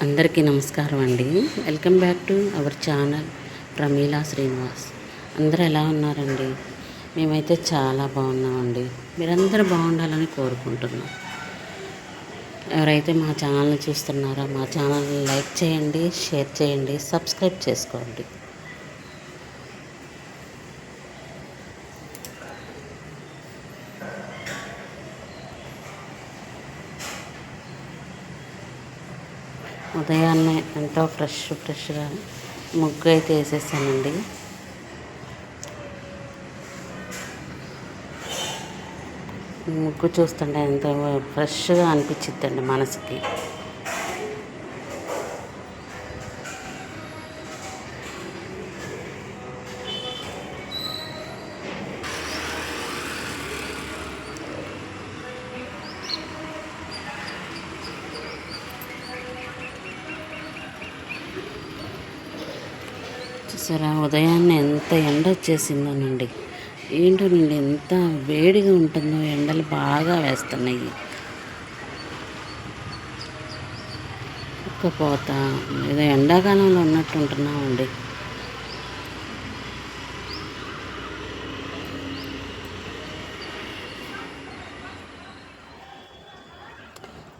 అందరికీ నమస్కారం అండి. Welcome back to our channel Pramila Srinivas. అందరూ ఎలా ఉన్నారండి? మేమైతే చాలా బాగున్నామండి. మీరందరూ బాగుండాలని కోరుకుంటున్నాం. ఎవరైతే మా ఛానల్ని చూస్తున్నారో మా ఛానల్ని లైక్ చేయండి షేర్ చేయండి సబ్స్క్రైబ్ చేసుకోండి. ఉదయాన్నే ఎంతో ఫ్రెష్ ఫ్రెష్గా ముగ్గు అయితే వేసేసానండి. ముగ్గు చూస్తుంటే ఎంతో ఫ్రెష్గా అనిపించిద్దండి మనసుకి చూసారా ఉదయాన్నే ఎంత ఎండ వచ్చేసిందోనండి. ఏంటోనండి ఎంత వేడిగా ఉంటుందో ఎండలు బాగా వేస్తున్నాయి. ఉక్కపోత ఏదో ఎండాకాలంలో ఉన్నట్టు ఉంటున్నామండి.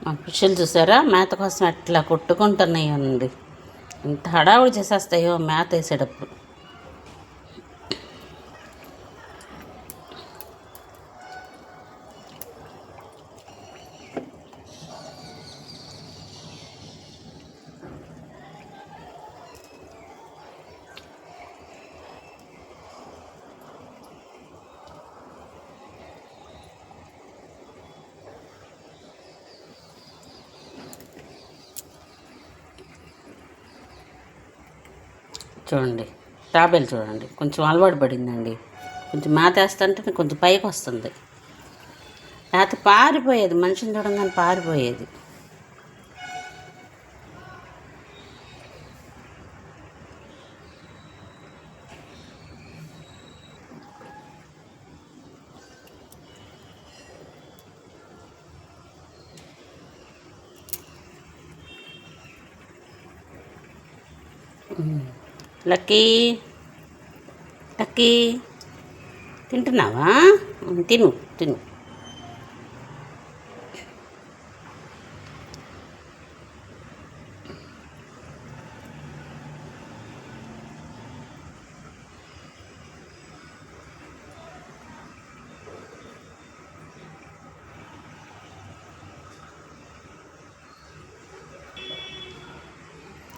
మా పిల్లలు చూసారా? మేత కోసం అట్లా కొట్టుకుంటున్నాయండి ఎంత హడావుడి చేసేస్తాయో మేత వేసేటప్పుడు. చూడండి. టాబెల్ చూడండి. కొంచెం అలవాటు పడిందండి. కొంచెం మేత వేస్తుంటే కొంచెం పైకి వస్తుంది. లేకపోతే పారిపోయేది. మనిషిని చూడంగానే పారిపోయేది. లక్కీ లక్కీ తింటున్నావా ఉమ్, తిను తిను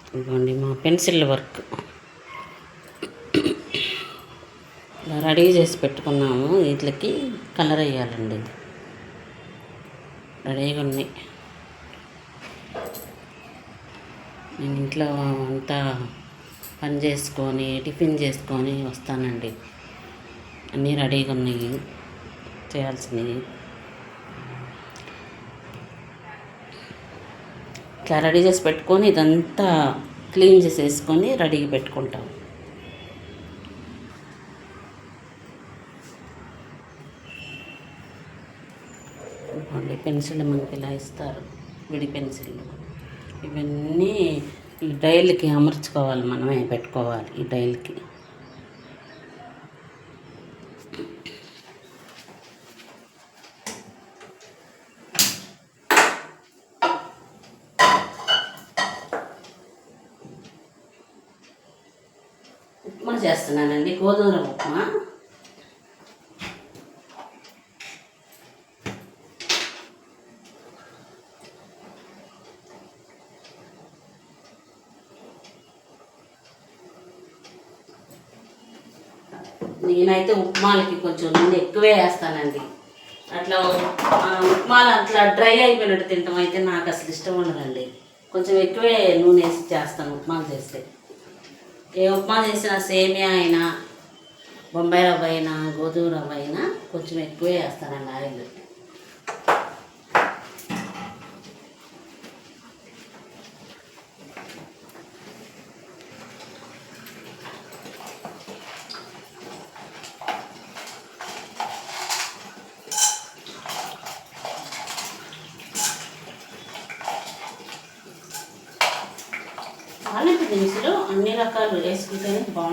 ఇదిగోండి మా పెన్సిల్ వర్క్ రెడీ చేసి పెట్టుకున్నాము. వీటికి కలర్ వేయాలండి రెడీగా ఉన్నాయి. నేను ఇంట్లో అంతా పని చేసుకొని టిఫిన్ చేసుకొని వస్తానండి. అన్నీ రెడీగా ఉన్నాయి. చేయాల్సినవి. ఇట్లా రెడీ చేసి పెట్టుకొని ఇదంతా క్లీన్ చేసేసుకొని రెడీగా పెట్టుకుంటాం పెన్సిళ్ళు పెన్సిల్ మనకి ఇలా ఇస్తారు? విడి పెన్సిల్. ఇవన్నీ ఈ డైల్కి అమర్చుకోవాలి మనమే పెట్టుకోవాలి ఈ డైల్కి. ఉప్మా చేస్తున్నానండి. గోధుమ రవ్వ ఉప్మా నేనైతే ఉప్మాలకి కొంచెం నూనె ఎక్కువే వేస్తానండి. అట్లా ఉప్మాలు అట్లా డ్రై అయిపోయినట్టు తింటాం అయితే నాకు అసలు ఇష్టం ఉండదండి. కొంచెం ఎక్కువే నూనె వేసి చేస్తాను ఉప్మాలు చేస్తే. ఏ ఉప్మా చేసినా సేమియా అయినా బొంబాయి రవ్వ అయినా గోధుమ రవ్వ అయినా కొంచెం ఎక్కువే వేస్తానండి ఆయిల్.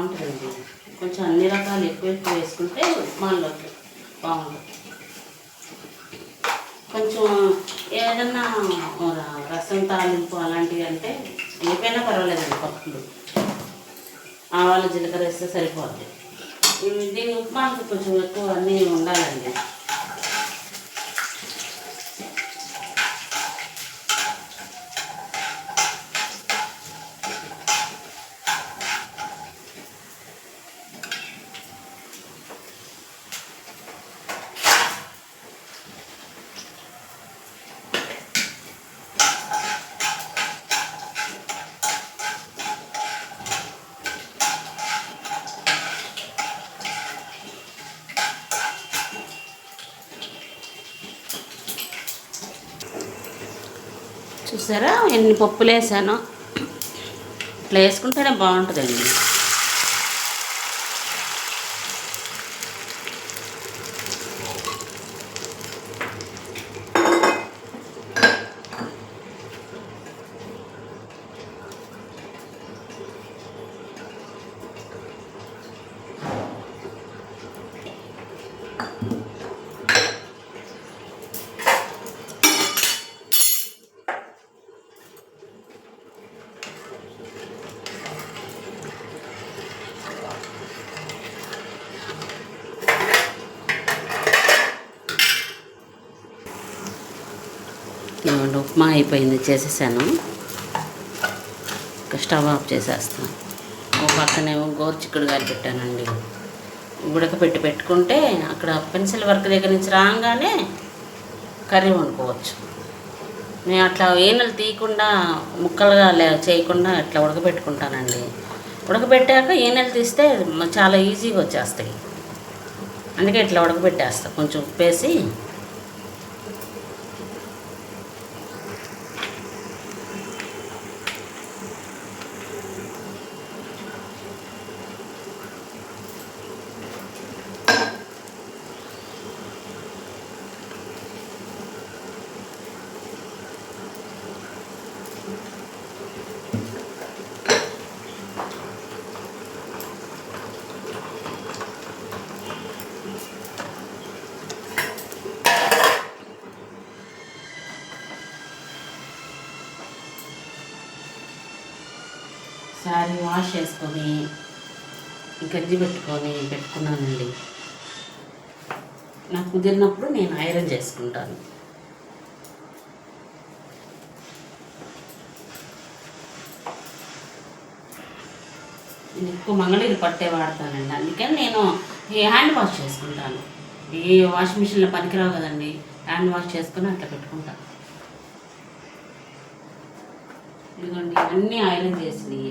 బాగుంటుందండి. కొంచెం అన్ని రకాలు ఎక్కువ ఎక్కువ వేసుకుంటే మనలోకి బాగుంటుంది. కొంచెం ఏదన్నా రసం తాలింపు అలాంటివి అంటే ఏపైనా పర్వాలేదండి పప్పులు. ఆవాలు జీలకర్ర వేస్తే సరిపోతుంది దీని ఉప్మాకి కొంచెం ఎక్కువ అన్నీ ఉండాలండి. చూసారా? ఎన్ని పప్పులు వేసాను ఇట్లా వేసుకుంటేనే బాగుంటుందండి. ఉప్మా అయిపోయింది చేసేసాను. ఇక స్టవ్ ఆఫ్ చేసేస్తాను ఓ పక్కనేమో గోరుచిక్కుడుగాయలు పెట్టానండి. ఉడకపెట్టి పెట్టుకుంటే అక్కడ పెన్సిల్ వర్క్ దగ్గర నుంచి రాగానే కర్రీ వండుకోవచ్చు. నేను అట్లా ఏనలు తీయకుండా ముక్కలుగా లే చేయకుండా ఇట్లా ఉడకబెట్టుకుంటానండి. ఉడకబెట్టాక ఏనెలు తీస్తే చాలా ఈజీగా వచ్చేస్తాయి. అందుకే ఇట్లా ఉడకబెట్టేస్తా. కొంచెం ఉప్పేసి శారీ వాష్ చేసుకొని గంజి పెట్టుకొని పెట్టుకున్నానండి. నాకు కుదిరినప్పుడు నేను ఐరన్ చేసుకుంటాను. నేను ఎక్కువ మంగళగిరి పట్టే వాడతానండి. అందుకని నేను ఈ హ్యాండ్ వాష్ చేసుకుంటాను. ఈ వాషింగ్ మిషన్లో పనికిరావు కదండి. హ్యాండ్ వాష్ చేసుకుని అట్లా పెట్టుకుంటాను ఇదిగోండి అన్నీ ఐరన్ చేసినవి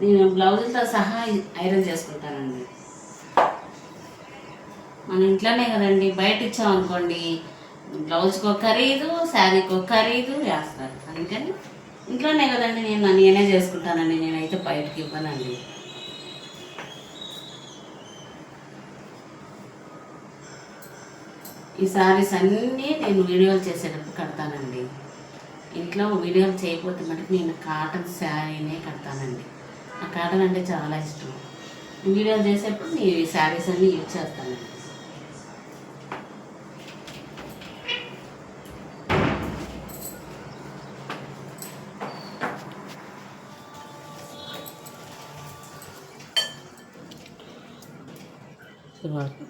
నేను బ్లౌజులతో సహా ఐరన్ చేసుకుంటానండి. మన ఇంట్లోనే కదండి బయట ఇచ్చామనుకోండి బ్లౌజ్కి ఒక ఖరీదు శారీకి ఒక ఖరీదు వేస్తారు. అందుకని ఇంట్లోనే కదండి నేను నేనే చేసుకుంటానండి. నేనైతే బయటకి ఇవ్వనండి. ఈ శారీస్ అన్నీ నేను వీడియోలు చేసేటప్పుడు కడతానండి. ఇంట్లో వీడియోలు చేయకపోతే మటుకు నేను కాటన్ శారీనే కడతానండి. ఆ కాటన్ అంటే చాలా ఇష్టం. వీడియోలు చేసేప్పుడు నేను ఈ శారీస్ అన్నీ యూజ్ చేస్తానండి.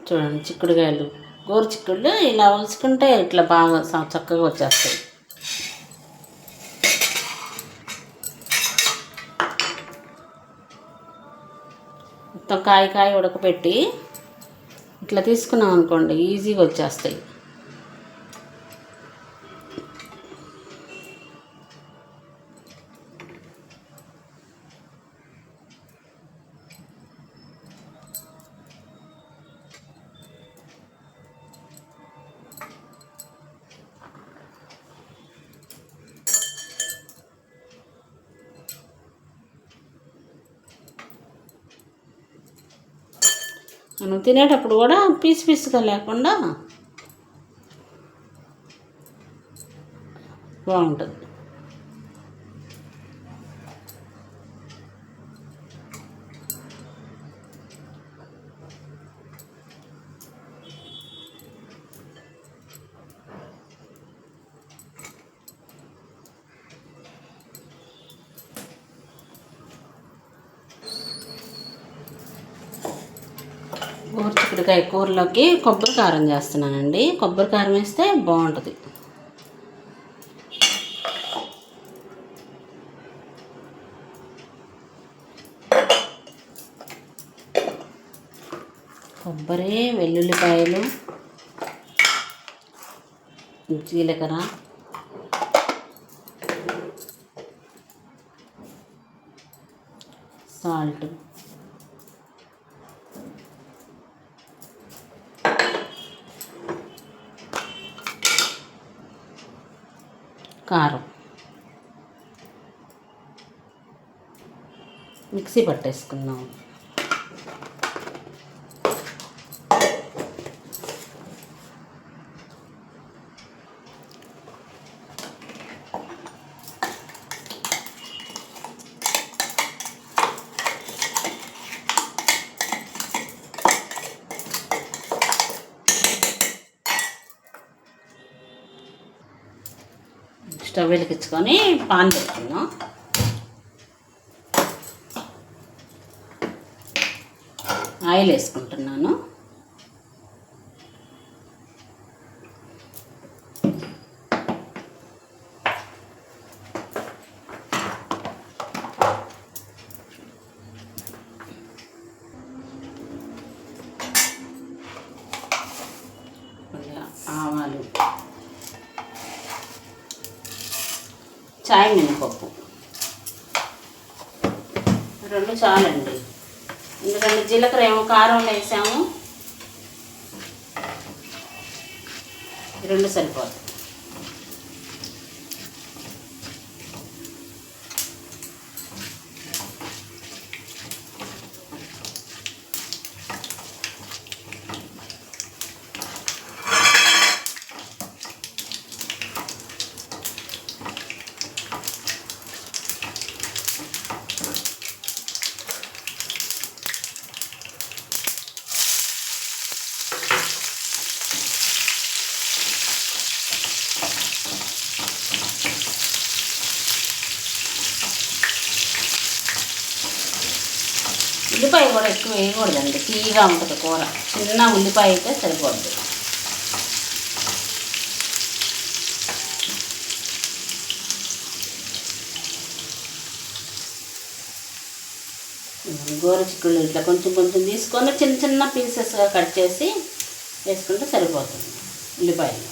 చూడండి చిక్కుడుకాయలు. గోరు చిక్కుళ్ళు ఇలా ఉంచుకుంటే ఇట్లా బాగా చక్కగా వచ్చేస్తాయి. కాయ కాయ ఉడకపెట్టి ఇట్లా తీసుకున్నాం అనుకోండి ఈజీగా వచ్చేస్తాయి. మనం తినేటప్పుడు కూడా పీస్ పీస్గా లేకుండా బాగుంటుంది. చిక్కుడుకాయ కూరలోకి కొబ్బరి కారం చేస్తున్నానండి. కొబ్బరి కారం వేస్తే బాగుంటుంది. కొబ్బరి వెల్లుల్లిపాయలు జీలకర్ర. సాల్ట్. కారం. మిక్సీ పట్టేసుకుందాం. స్టవ్ వెలిగించుకొని పాన్ పెట్టుకుందాం. ఆయిల్ వేసుకుంటున్నాను. రెండు జీలకర్ర ఏమో కారం వేసాము. రెండు సరిపోతుంది ఉల్లిపాయ కూడా ఎక్కువ వేయకూడదండి తీయగా ఉంటుంది కూర. చిన్న ఉల్లిపాయ అయితే సరిపోద్ది. గోర చిక్కుళ్ళు ఇట్లా కొంచెం కొంచెం తీసుకొని చిన్న చిన్న పీసెస్గా కట్ చేసి వేసుకుంటే సరిపోతుంది ఉల్లిపాయలు.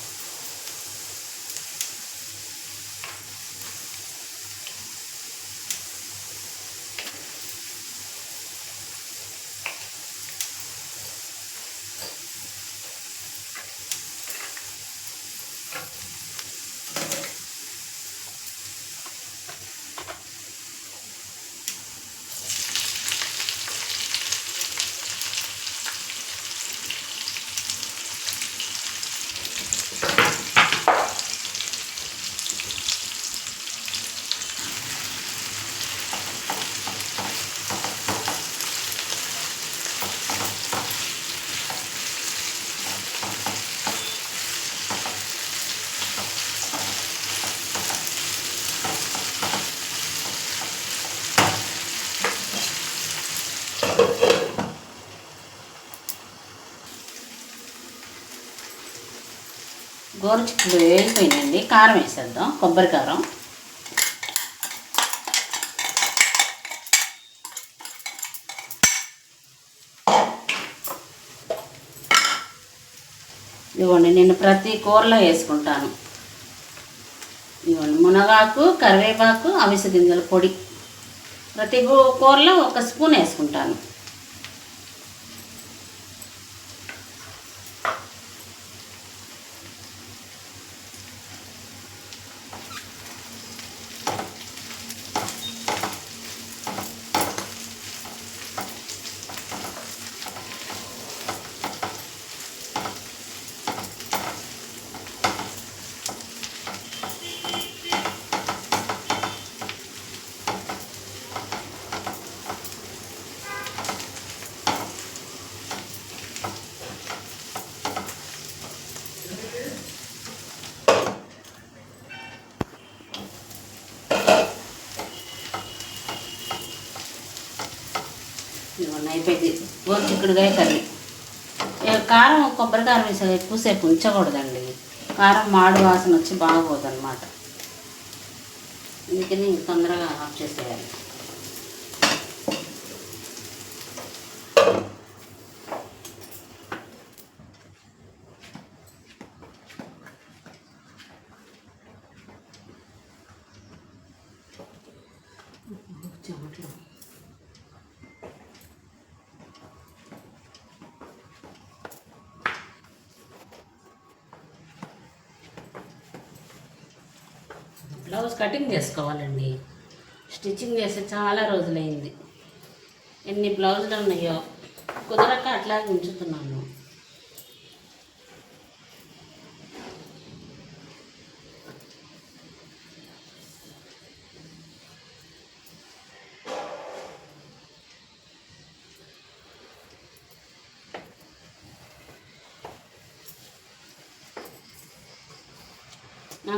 గోరు చిక్కులు కారం వేసేద్దాం. కొబ్బరి కారం. ఇదిగోండి నేను ప్రతి కూరలో వేసుకుంటాను. ఇదిగోండి మునగాకు కరివేపాకు అవిసె గింజల పొడి. ప్రతి కూ- కూరలో ఒక స్పూన్ వేసుకుంటాను. ఇదిగోండి అయిపోయింది. చిక్కుడుగాయ కర్రీ. కారం కొబ్బరి కారం వేసే ఎక్కువసేపు ఉంచకూడదండి. కారం మాడు వాసన వచ్చి బాగోదన్నమాట. అందుకని తొందరగా ఆఫ్ చేసేయాలి. బ్లౌజ్ కటింగ్ చేసుకోవాలండి. స్టిచ్చింగ్ చేసి చాలా రోజులైంది. ఎన్ని బ్లౌజులు ఉన్నాయో కుదరక అట్లాగే ఉంచుతున్నాను.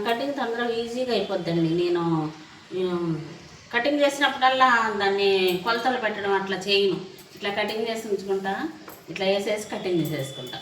కటింగ్ తొందరగా ఈజీగా అయిపోద్దండి. నేను కటింగ్ చేసినప్పుడల్లా దాన్ని కొలతలు పెట్టడం అట్లా చేయను. ఇట్లా కటింగ్ చేసి ఉంచుకుంటా ఇట్లా వేసేసి కటింగ్ చేసేసుకుంటా.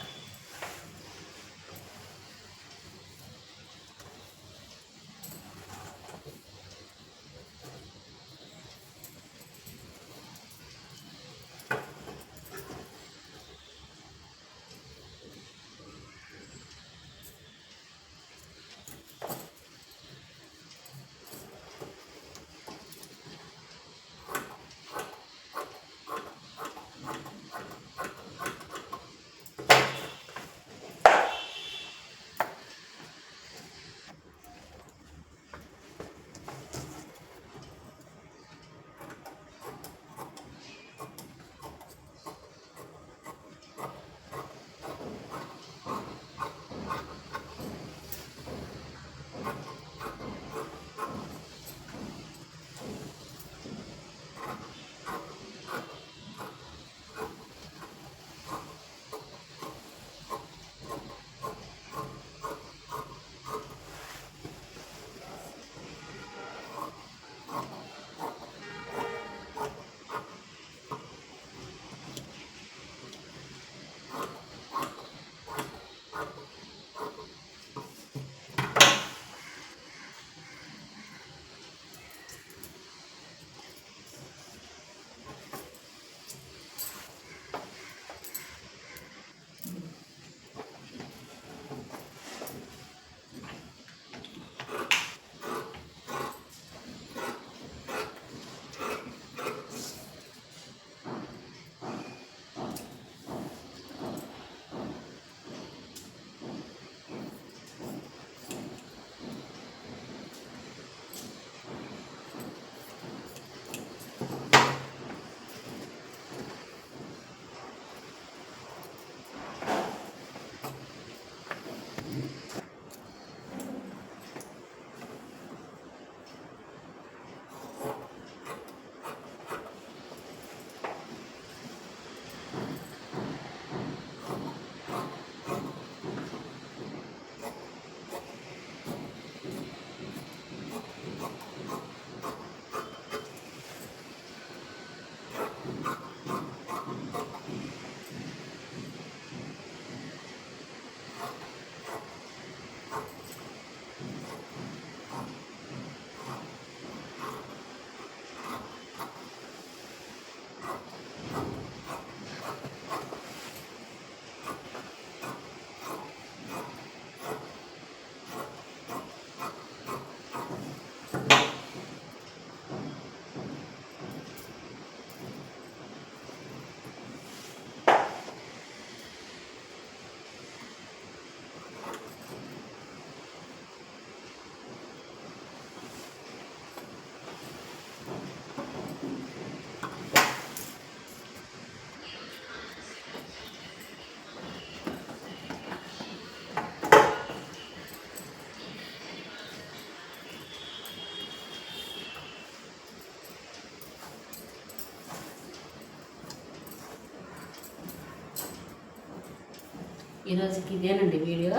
ఈరోజుకి ఇదేనండి వీడియో.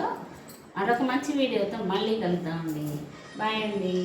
మరొక మంచి వీడియోతో మళ్ళీ కలుద్దామండి. బాయ్ అండి.